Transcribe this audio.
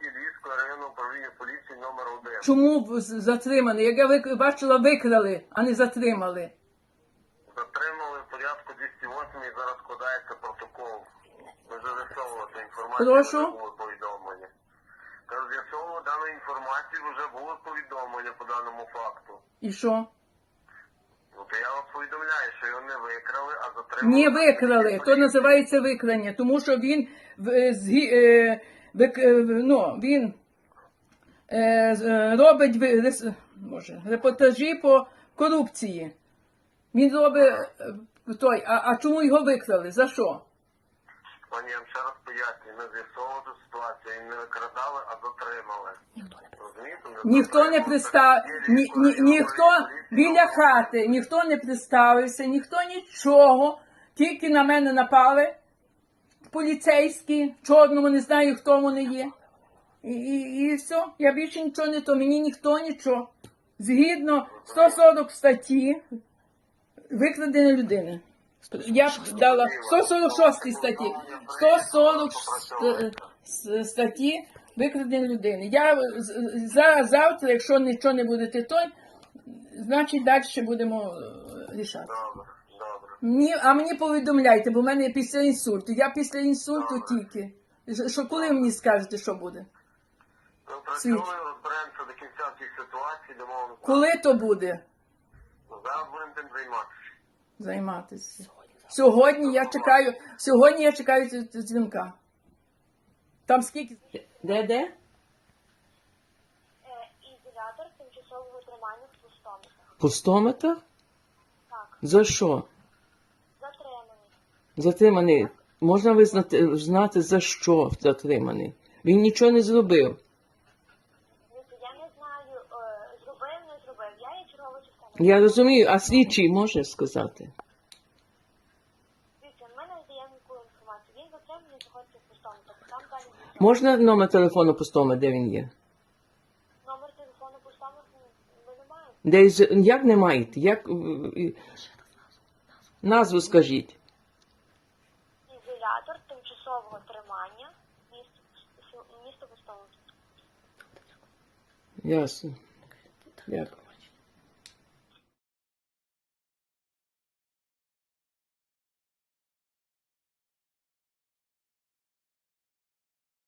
Львівського районного управління поліції номер 1. Чому з- затриманий? Як я вик- бачила, викрали, а не затримали. Затримали в порядку 208 і зараз складається протокол. Ми вже з'ясовували інформацію. Прошу? Повідомлення. Кажу, з'ясовували дану інформацію, вже було повідомлення по даному факту. І що? Ну то я вам повідомляю, що його не викрали, а затримали. Не викрали. То називається викрання, тому що він в- згі- е, е, ну, він е, е, робить ви- може, репортажі по корупції. Він робить е, той, а, а чому його викрали? За що? Пані, я вам ще раз пояснюю, ми з'ясовували цю ситуацію, і не викрадали, а затримали. Ніхто не пристав, ні, ні, ніхто біля хати, ніхто не представився, ніхто нічого, тільки на мене напали. Поліцейські, чорному не знаю, хто вони є. І, і, і все, я більше нічого не то, мені ніхто нічого. Згідно 140 статті викрадення людини. Я б дала 146 статті. 140 статті викрадення людини. Я за завтра, якщо нічого не будете той, значить далі будемо е, рішати. Добре. А мені повідомляйте, бо в мене після інсульту. Я після інсульту тільки. Що коли мені скажете, що буде? Ми працюємо, розберемося до кінця цих ситуацій, домовимося. Коли то буде Ну, Зараз будемо тим займатися. займатися? Сьогодні я чекаю. Сьогодні я чекаю дзвінка. Там скільки? Де де? Е, Ізолятор тимчасового тримання в пустометах. Пустометр? Так, За що? Затриманий. Можна визнати знати за що затриманий. Він нічого не зробив. Я не знаю, е, зробив, не зробив. Я є чергова частина. Я розумію, а слідчий може сказати. Дивіться, ми не даємо яку інформацію. Він затриманий знаходиться в пустометах. Там далі. Можна номер телефону пустометр, де він є? номер телефону пустометр ви не маєте. Де як не маєте? Як назву скажіть? Тимчасового тримання місто, місто. Ясно. Дякую.